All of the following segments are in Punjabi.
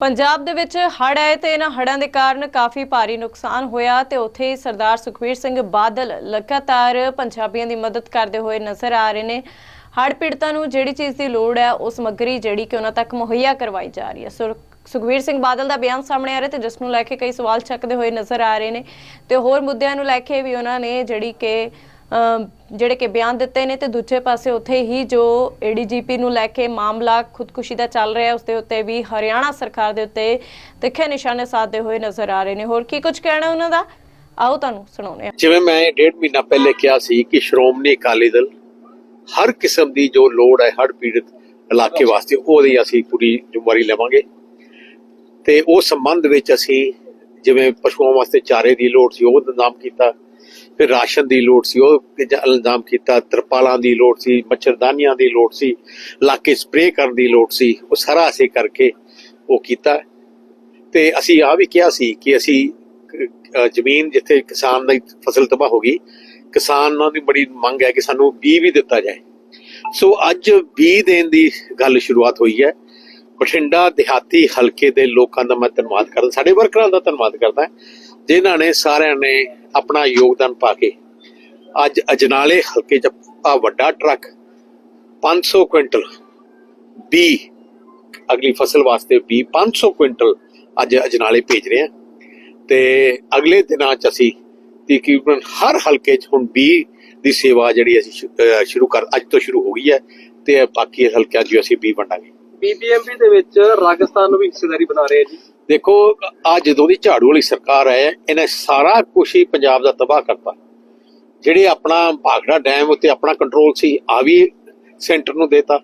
ਪੰਜਾਬ ਦੇ ਵਿੱਚ ਹੜ੍ਹ ਆਏ ਤੇ ਇਹਨਾਂ ਹੜ੍ਹਾਂ ਦੇ ਕਾਰਨ ਕਾਫੀ ਭਾਰੀ ਨੁਕਸਾਨ ਹੋਇਆ ਤੇ ਉੱਥੇ ਹੀ ਸਰਦਾਰ ਸੁਖਬੀਰ ਸਿੰਘ ਬਾਦਲ ਲਗਾਤਾਰ ਪੰਜਾਬੀਆਂ ਦੀ ਮਦਦ ਕਰਦੇ ਹੋਏ ਨਜ਼ਰ ਆ ਰਹੇ ਨੇ। ਹੜ੍ਹ ਪੀੜਤਾਂ ਨੂੰ ਜਿਹੜੀ ਚੀਜ਼ ਦੀ ਲੋੜ ਹੈ ਉਹ ਸਮੱਗਰੀ ਜਿਹੜੀ ਕਿ ਉਹਨਾਂ ਤੱਕ ਮੁਹੱਈਆ ਕਰਵਾਈ ਜਾ ਰਹੀ ਹੈ। ਸੁਰ- ਸੁਖਬੀਰ ਸਿੰਘ ਬਾਦਲ ਦਾ ਬਿਆਨ ਸਾਹਮਣੇ ਆ ਰਿਹਾ ਤੇ ਜਿਸ ਨੂੰ ਲੈ ਕੇ ਕਈ ਸਵਾਲ ਚੱਕਦੇ ਹੋਏ ਨਜ਼ਰ ਆ ਰਹੇ ਨੇ। ਤੇ ਹੋਰ ਮੁੱਦਿਆਂ ਨੂੰ ਲੈ ਕੇ ਵੀ ਉਹਨਾਂ ਨੇ ਜਿਹੜੀ ਕਿ ਜਿਹੜੇ ਕਿ ਬਿਆਨ ਦਿੱਤੇ ਨੇ ਤੇ ਦੂਜੇ ਪਾਸੇ ਉੱਥੇ ਹੀ ਜੋ ਏਡੀਜੀਪੀ ਨੂੰ ਲੈ ਕੇ ਮਾਮਲਾ ਖੁਦਕੁਸ਼ੀ ਦਾ ਚੱਲ ਰਿਹਾ ਉਸ ਦੇ ਉੱਤੇ ਵੀ ਹਰਿਆਣਾ ਸਰਕਾਰ ਦੇ ਉੱਤੇ ਤਿੱਖੇ ਨਿਸ਼ਾਨੇ ਸਾਧਦੇ ਹੋਏ ਨਜ਼ਰ ਆ ਰਹੇ ਨੇ। ਹੋਰ ਕੀ ਕੁਝ ਕਹਿਣਾ ਉਹਨਾਂ ਦਾ? ਆਓ ਤੁਹਾਨੂੰ ਸੁਣਾਉਂਦੇ ਹਾਂ। ਜਿਵੇਂ ਮੈਂ ਡੇਢ ਮਹੀਨਾ ਪਹਿਲੇ ਕਿਹਾ ਸੀ ਕਿ ਸ਼੍ਰੋਮਣੀ ਅਕਾਲੀ ਦਲ ਹਰ ਕਿਸਮ ਦੀ ਜੋ ਲੋੜ ਹੈ ਹੜ ਪੀੜਤ ਇਲਾਕੇ ਵਾਸਤੇ, ਉਹਦੀ ਅਸੀਂ ਪੂਰੀ ਜ਼ਿੰਮੇਵਾਰੀ ਲਵਾਂਗੇ। ਤੇ ਉਹ ਸੰਬੰਧ ਵਿੱਚ ਅਸੀਂ ਜਿਵੇਂ ਪਸ਼ੂਆਂ ਵਾਸਤੇ ਚਾਰੇ ਦੀ ਲੋੜ ਸੀ, ਉਹ ਇੰਤਜ਼ਾਮ ਕੀਤਾ। ਫਿਰ ਰਾਸ਼ਨ ਦੀ ਲੋੜ ਸੀ, ਉਹ ਇਲਜ਼ਾਮ ਕੀਤਾ, ਤਰਪਾਲਾਂ ਦੀ ਲੋੜ ਸੀ, ਮੱਛਰਦਾਨੀਆਂ ਦੀ ਲੋੜ ਸੀ, ਲਾਕੇ ਸਪਰੇਅ ਕਰਨ ਦੀ ਲੋੜ ਸੀ, ਉਹ ਸਾਰਾ ਅਸੀਂ ਕਰਕੇ ਉਹ ਕੀਤਾ। ਤੇ ਅਸੀਂ ਆ ਵੀ ਕਿਹਾ ਸੀ ਕਿ ਅਸੀਂ ਜ਼ਮੀਨ ਜਿੱਥੇ ਕਿਸਾਨ ਦੀ ਫਸਲ ਤਬਾਹ ਹੋ ਗਈ, ਕਿਸਾਨਾਂ ਦੀ ਬੜੀ ਮੰਗ ਹੈ ਕਿ ਸਾਨੂੰ ਬੀ ਵੀ ਦਿੱਤਾ ਜਾਏ। ਸੋ ਅੱਜ ਬੀ ਦੇਣ ਦੀ ਗੱਲ ਸ਼ੁਰੂਆਤ ਹੋਈ ਹੈ। ਬਠਿੰਡਾ ਦਿਹਾਤੀ ਹਲਕੇ ਦੇ ਲੋਕਾਂ ਦਾ ਮੈਂ ਧੰਨਵਾਦ ਕਰਦਾ, ਸਾਡੇ ਵਰਕਰਾਂ ਦਾ ਧੰਨਵਾਦ ਕਰਦਾ, ਜਿਨ੍ਹਾਂ ਨੇ ਸਾਰਿਆਂ ਨੇ ਆਪਣਾ ਯੋਗਦਾਨ ਪਾ ਕੇ। ਅੱਜ ਅਜਨਾਲੇ ਹਲਕੇ 'ਚ ਆ ਵੱਡਾ ਟਰੱਕ 500 ਕੁਇੰਟਲ ਬੀ, ਅਗਲੀ ਫਸਲ ਵਾਸਤੇ ਵੀ 500 ਕੁਇੰਟਲ ਅੱਜ ਅਜਨਾਲੇ ਭੇਜ ਰਹੇ ਹਾਂ। ਤੇ ਅਗਲੇ ਦਿਨਾਂ 'ਚ ਅਸੀਂ ਤਕਰੀਬਨ ਹਰ ਹਲਕੇ 'ਚ ਹੁਣ ਬੀ ਦੀ ਸੇਵਾ ਜਿਹੜੀ ਅਸੀਂ ਸ਼ੁਰੂ ਕਰ, ਅੱਜ ਤੋਂ ਸ਼ੁਰੂ ਹੋ ਗਈ ਹੈ ਤੇ ਬਾਕੀ ਹਲਕਿਆਂ 'ਚ ਵੀ ਅਸੀਂ ਬੀ ਵੰਡਾਂਗੇ। ਬੀਬੀਐਮਪੀ ਦੇ ਵਿੱਚ ਰਾਜਸਥਾਨ ਨੂੰ ਵੀ ਹਿੱਸੇਦਾਰੀ ਬਣਾ ਰਹੇ ਆ ਜੀ। ਦੇਖੋ, ਆ ਜਦੋਂ ਦੀ ਝਾੜੂ ਵਾਲੀ ਸਰਕਾਰ ਹੈ ਇਹਨੇ ਸਾਰਾ ਕੁਝ ਹੀ ਪੰਜਾਬ ਦਾ ਤਬਾਹ ਕਰਤਾ। ਜਿਹੜੇ ਆਪਣਾ ਭਾਖੜਾ ਡੈਮ ਉੱਤੇ ਆਪਣਾ ਕੰਟਰੋਲ ਸੀ, ਆ ਵੀ ਸੈਂਟਰ ਨੂੰ ਦੇਤਾ।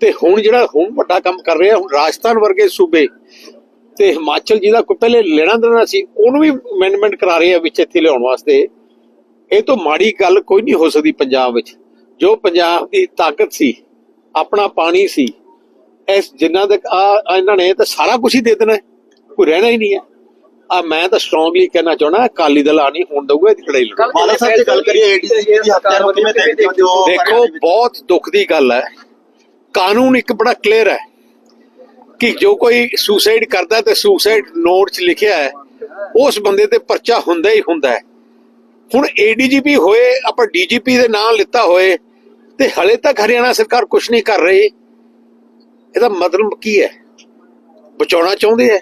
ਤੇ ਹੁਣ ਜਿਹੜਾ, ਹੁਣ ਵੱਡਾ ਕੰਮ ਕਰ ਰਿਹਾ ਹੁਣ ਰਾਜਸਥਾਨ ਵਰਗੇ ਸੂਬੇ ਤੇ ਹਿਮਾਚਲ ਜਿਹਦਾ ਕੋਈ ਪਹਿਲੇ ਲੈਣਾ ਦੇਣਾ ਸੀ, ਉਹਨੂੰ ਵੀ ਅਮੈਂਡਮੈਂਟ ਕਰਾ ਰਹੇ ਆ ਵਿੱਚ ਇੱਥੇ ਲਿਆਉਣ ਵਾਸਤੇ। ਇਹ ਤੋਂ ਮਾੜੀ ਗੱਲ ਕੋਈ ਨਹੀਂ ਹੋ ਸਕਦੀ ਪੰਜਾਬ ਵਿੱਚ। ਜੋ ਪੰਜਾਬ ਦੀ ਤਾਕਤ ਸੀ, ਆਪਣਾ ਪਾਣੀ ਸੀ ਇਸ ਜਿੰਨਾ ਤੱਕ ਆ ਇਹਨਾਂ ਨੇ ਤਾਂ ਸਾਰਾ ਕੁਝ ਹੀ ਦੇ ਦੇਣਾ। ਕੋਈ ਰਹਿਣਾ ਹੀ ਨਹੀਂ ਹੈ। ਆ ਮੈਂ ਤਾਂ ਸਟਰੋਂਗਲੀ ਕਹਿਣਾ ਚਾਹਣਾ ਅਕਾਲੀ ਦਲ ਆ ਨਹੀਂ ਹੋਣ ਦਊਗਾ ਇਹਦੀ ਲੜਾਈ ਲੜੋ। ਮਾਲਾ ਸਾਹਿਬ ਦੀ ਗੱਲ ਕਰੀਏ ਏਡੀਸੀ ਦੀ ਹੱਤਿਆ ਨੂੰ ਕਿਵੇਂ ਦੇਖਦੇ ਹੋ? ਜੋ ਦੇਖੋ ਬਹੁਤ ਦੁੱਖ ਦੀ ਗੱਲ ਹੈ। ਕਾਨੂੰਨ ਇੱਕ ਬੜਾ ਕਲੀਅਰ ਹੈ ਕਿ ਜੋ ਕੋਈ ਸੁਸਾਈਡ ਕਰਦਾ ਤੇ ਸੁਸਾਈਡ ਨੋਟ 'ਚ ਲਿਖਿਆ ਹੈ ਉਸ ਬੰਦੇ ਤੇ ਪਰਚਾ ਹੁੰਦਾ ਹੀ ਹੁੰਦਾ ਹੈ। ਹੁਣ ਏਡੀਜੀਪੀ ਹੋਏ ਆਪਾਂ ਡੀਜੀਪੀ ਦੇ ਨਾਂ ਲਿੱਤਾ ਹੋਏ ਤੇ ਹਲੇ ਤੱਕ ਹਰਿਆਣਾ ਸਰਕਾਰ ਕੁਝ ਨਹੀਂ ਕਰ ਰਹੀ। ਇਹਦਾ ਮਤਲਬ ਕੀ ਹੈ? ਬਚਾਉਣਾ ਚਾਹੁੰਦੇ ਹੈ?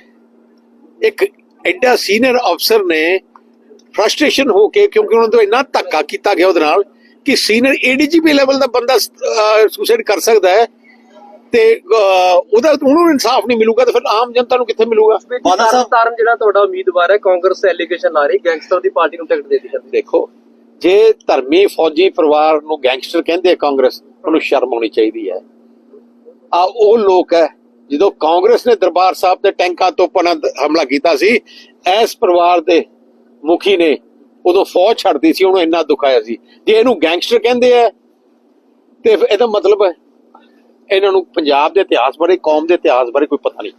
ਇੱਕ ਐਡਾ ਸੀਨੀਅਰ ਅਫਸਰ ਨੇ ਫਰਸਟ੍ਰੇਸ਼ਨ ਹੋ ਕੇ ਕਿਉਂਕਿ ਉਹਨਾਂ ਤੋਂ ਇੰਨਾ ਧੱਕਾ ਕੀਤਾ ਗਿਆ ਉਹਦੇ ਨਾਲ ਕਿ ਸੀਨੀਅਰ ਏਡੀਜੀਪੀ ਲੈਵਲ ਦਾ ਬੰਦਾ ਸੁਸਾਈਡ ਕਰ ਸਕਦਾ ਹੈ ਤੇ ਉਹਦਾ ਉਹਨੂੰ ਇਨਸਾਫ ਨਹੀਂ ਮਿਲੂਗਾ ਤਾਂ ਫਿਰ ਆਮ ਜਨਤਾ ਨੂੰ ਕਿੱਥੇ ਮਿਲੂਗਾ? ਮਾਨਾ ਸਾਹਿਬ ਤਾਰਨ ਜਿਹੜਾ ਤੁਹਾਡਾ ਉਮੀਦਵਾਰ ਹੈ ਕਾਂਗਰਸ ਐਲੀਗੇਸ਼ਨ ਲਾ ਰਹੀ ਗੈਂਗਸਟਰ ਦੀ ਪਾਰਟੀ ਨੂੰ ਟਿਕਟ ਦੇ ਦਿੱਤੀ ਜਾਂਦੀ ਦੇਖੋ ਜੇ ਧਰਮੀ ਫੌਜੀ ਪਰਿਵਾਰ ਨੂੰ ਗੈਂਗਸਟਰ ਕਹਿੰਦੇ ਆ ਕਾਂਗਰਸ ਉਹਨੂੰ ਸ਼ਰਮ ਆਉਣੀ ਚਾਹੀਦੀ ਹੈ। ਆ ਉਹ ਲੋਕ ਹੈ, ਜਦੋਂ ਕਾਂਗਰਸ ਨੇ ਦਰਬਾਰ ਸਾਹਿਬ ਦੇ ਟੈਂਕਾਂ ਤੋਂ ਪਨਾ ਹਮਲਾ ਕੀਤਾ ਸੀ ਇਸ ਪਰਿਵਾਰ ਦੇ ਮੁਖੀ ਨੇ ਉਦੋਂ ਫੌਜ ਛੱਡਦੀ ਸੀ, ਉਹਨੂੰ ਇੰਨਾ ਦੁਖਾਇਆ ਸੀ। ਜੇ ਇਹਨੂੰ ਗੈਂਗਸਟਰ ਕਹਿੰਦੇ ਆ, ਤੇ ਇਹਦਾ ਮਤਲਬ ਹੈ, ਇਹਨਾਂ ਨੂੰ ਪੰਜਾਬ ਦੇ ਇਤਿਹਾਸ ਬਾਰੇ, ਕੌਮ ਦੇ ਇਤਿਹਾਸ ਬਾਰੇ ਕੋਈ ਪਤਾ ਨਹੀਂ।